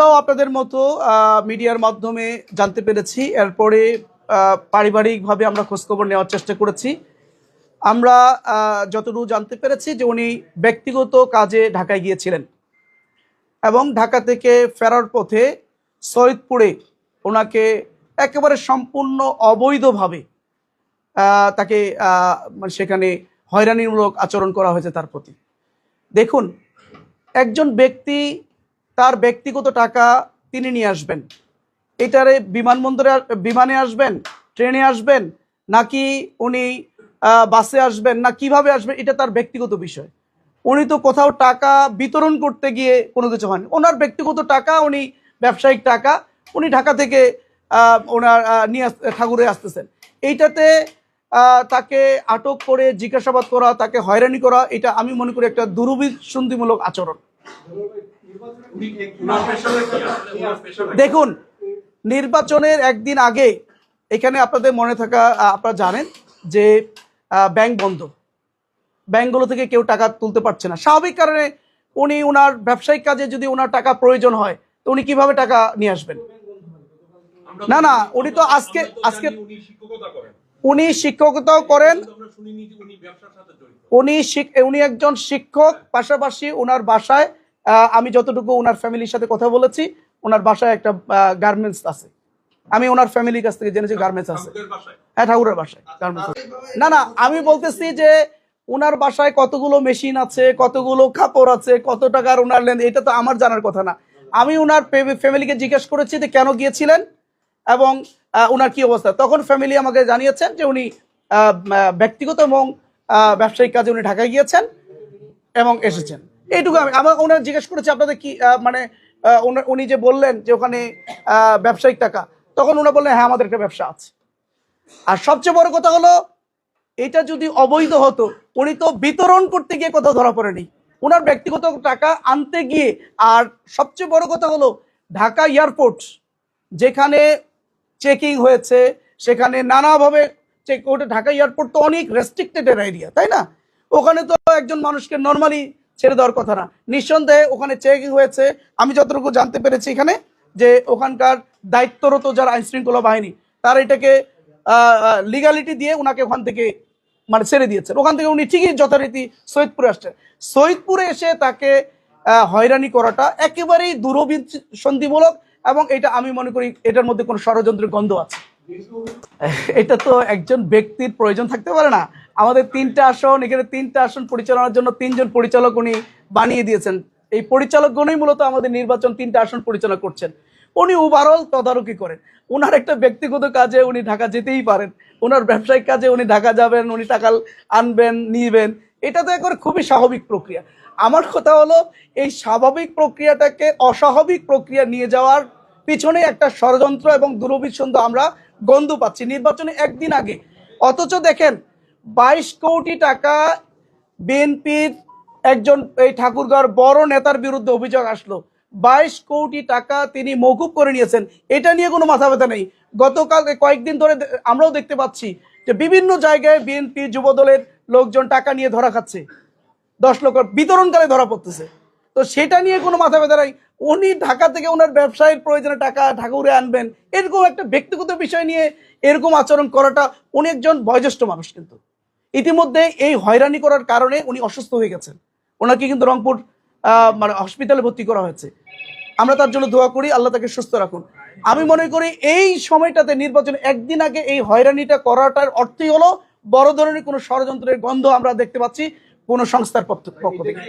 আমরাও আপনাদের মতো মিডিয়ার মাধ্যমে জানতে পেরেছি। এরপরে পারিবারিকভাবে আমরা খোঁজখবর নেওয়ার চেষ্টা করেছি। আমরা যতটুকু জানতে পেরেছি যে উনি ব্যক্তিগত কাজে ঢাকায় গিয়েছিলেন এবং ঢাকা থেকে ফেরার পথে সৈয়দপুরে ওনাকে একেবারে সম্পূর্ণ অবৈধভাবে তাকে মানে সেখানে হয়রানিমূলক আচরণ করা হয়েছে তার প্রতি। দেখুন, একজন ব্যক্তি তার ব্যক্তিগত টাকা তিনি নিয়ে আসবেন। এটারে বিমানবন্দরে বিমানে আসবেন, ট্রেনে আসবেন, নাকি উনি বাসে আসবেন, না কীভাবে আসবেন, এটা তার ব্যক্তিগত বিষয়। উনি তো কোথাও টাকা বিতরণ করতে গিয়ে কোনো কিছু হয়নি। ওনার ব্যক্তিগত টাকা, উনি ব্যবসায়িক টাকা, উনি ঢাকা থেকে ওনার নিয়ে ঠাকুরে আসতেছেন। এইটাতে তাকে আটক করে জিজ্ঞাসাবাদ করা, তাকে হয়রানি করা, এটা আমি মনে করি একটা দুরভিসন্ধিমূলক আচরণ। দেখুন, নির্বাচনের একদিন আগে এখানে আপনাদের মনে থাকা আপনারা জানেন যে ব্যাংক বন্ধ। ব্যাংকগুলো থেকে কেউ টাকা তুলতে পারছে না। স্বাভাবিক কারণে উনি ওনার ব্যবসায়িক কাজে যদি ওনার টাকা প্রয়োজন হয়, তো উনি কীভাবে টাকা নিয়ে আসবেন? না না, উনি তো আজকে আজকে উনি শিক্ষকতাও করেন। উনি উনি একজন শিক্ষক, পাশাপাশি ওনার বাসায় আমি যতটুকু ওনার ফ্যামিলির সাথে কথা বলেছি ওনার বাসায় একটা গার্মেন্টস আছে। আমি ওনার ফ্যামিলির কাছ থেকে জেনেছি গার্মেন্টস আছে। হ্যাঁ ঠাকুরের বাসায় গার্মেন্টস না না আমি বলতেছি যে ওনার বাসায় কতগুলো মেশিন আছে কতগুলো কাপড় আছে কত টাকার ওনার লেন এটা তো আমার জানার কথা না। আমি ওনার ফ্যামিলিকে জিজ্ঞেস করেছি যে কেন গিয়েছিলেন এবং ওনার কি অবস্থা। তখন ফ্যামিলি আমাকে জানিয়েছেন যে উনি ব্যক্তিগত এবং আহ, ব্যবসায়িক কাজে উনি ঢাকায় গিয়েছেন এবং এসেছেন। এইটুকু আমি আমার ওনার জিজ্ঞেস করেছি আপনাদের কি মানে উনি যে বললেন যে ওখানে ব্যবসায়িক টাকা, তখন ওনারা বললেন হ্যাঁ আমাদের একটা ব্যবসা আছে। আর সবচেয়ে বড় কথা হলো, এটা যদি অবৈধ হতো, উনি তো বিতরণ করতে গিয়ে কোথাও ধরা পড়েনি। ওনার ব্যক্তিগত টাকা আনতে গিয়ে, আর সবচেয়ে বড় কথা হলো, ঢাকা এয়ারপোর্ট, যেখানে চেকিং হয়েছে, সেখানে নানাভাবে চেক ওটা ঢাকা এয়ারপোর্ট তো অনেক রেস্ট্রিক্টেড এরিয়া তাই না? ওখানে তো একজন মানুষকে নর্মালি ছেড়ে দেওয়ার কথা না। নিঃসন্দেহে ওখানে চেকিং হয়েছে। আমি যতটুকু জানতে পেরেছি এখানে যে ওখানকার দায়িত্বরত যারা আইন শৃঙ্খলা বাহিনী, তারা এটাকে লিগালিটি দিয়ে ওনাকে ওখান থেকে মানে ছেড়ে দিয়েছেন। ওখান থেকে উনি ঠিকই যথারীতি সৈয়দপুরে আসছেন। সৈয়দপুরে এসে তাকে হয়রানি করাটা একেবারেই দূরভিসন্ধিমূলক এবং এটা আমি মনে করি এটার মধ্যে কোনো ষড়যন্ত্রের গন্ধ আছে। এটা তো একজন ব্যক্তির প্রয়োজন থাকতে পারে না। আমাদের তিনটা আসন, এখানে তিনটা আসন পরিচালনার জন্য তিনজন পরিচালক উনি বানিয়ে দিয়েছেন। এই পরিচালকগণই মূলত আমাদের নির্বাচন তিনটা আসন পরিচালনা করছেন। উনি ওভারঅল তদারকি করেন। ওনার একটা ব্যক্তিগত কাজে উনি ঢাকা যেতেই পারেন। ওনার ব্যবসায়িক কাজে উনি ঢাকা যাবেন, উনি টাকা আনবেন, নিবেন। এটা তো একবার খুবই স্বাভাবিক প্রক্রিয়া। আমার কথা হলো, এই স্বাভাবিক প্রক্রিয়াটাকে অস্বাভাবিক প্রক্রিয়া নিয়ে যাওয়ার পিছনে একটা ষড়যন্ত্র এবং দুরভিসন্ধ আমরা গন্ধ পাচ্ছি। নির্বাচনে একদিন আগে। অথচ দেখেন বাইশ কোটি টাকা বিএনপির একজন এই ঠাকুরগাঁর বড় নেতার বিরুদ্ধে অভিযোগ আসলো। বাইশ কোটি টাকা তিনি মৌকুব করে নিয়েছেন। এটা নিয়ে কোনো মাথা ব্যথা নেই। গতকাল কয়েকদিন ধরে আমরাও দেখতে পাচ্ছি যে বিভিন্ন জায়গায় বিএনপি যুবদলের লোকজন টাকা নিয়ে ধরা খাচ্ছে। দশ লক্ষ বিতরণকালে ধরা পড়তেছে। তো সেটা নিয়ে কোনো মাথা ব্যথা নাই। উনি ঢাকা থেকে ওনার ব্যবসায়ের প্রয়োজনে টাকা ঠাকুরে আনবেন। এরকম একটা ব্যক্তিগত বিষয় নিয়ে এরকম আচরণ করাটা উনি একজন বয়োজ্যেষ্ঠ মানুষ কিন্তু। ইতিমধ্যে এই হয়রানি করার কারণে উনি অসুস্থ হয়ে গেছেন। ওনাকে কিন্তু রংপুর মানে হসপিটালে ভর্তি করা হয়েছে। আমরা তার জন্য দোয়া করি, আল্লাহ তাকে সুস্থ রাখুন। আমি মনে করি এই সময়টাতে নির্বাচন, একদিন আগে এই হয়রানিটা করাটার অর্থই হলো বড় ধরনের কোনো ষড়যন্ত্রের গন্ধ আমরা দেখতে পাচ্ছি কোনো সংস্থার পক্ষ থেকে।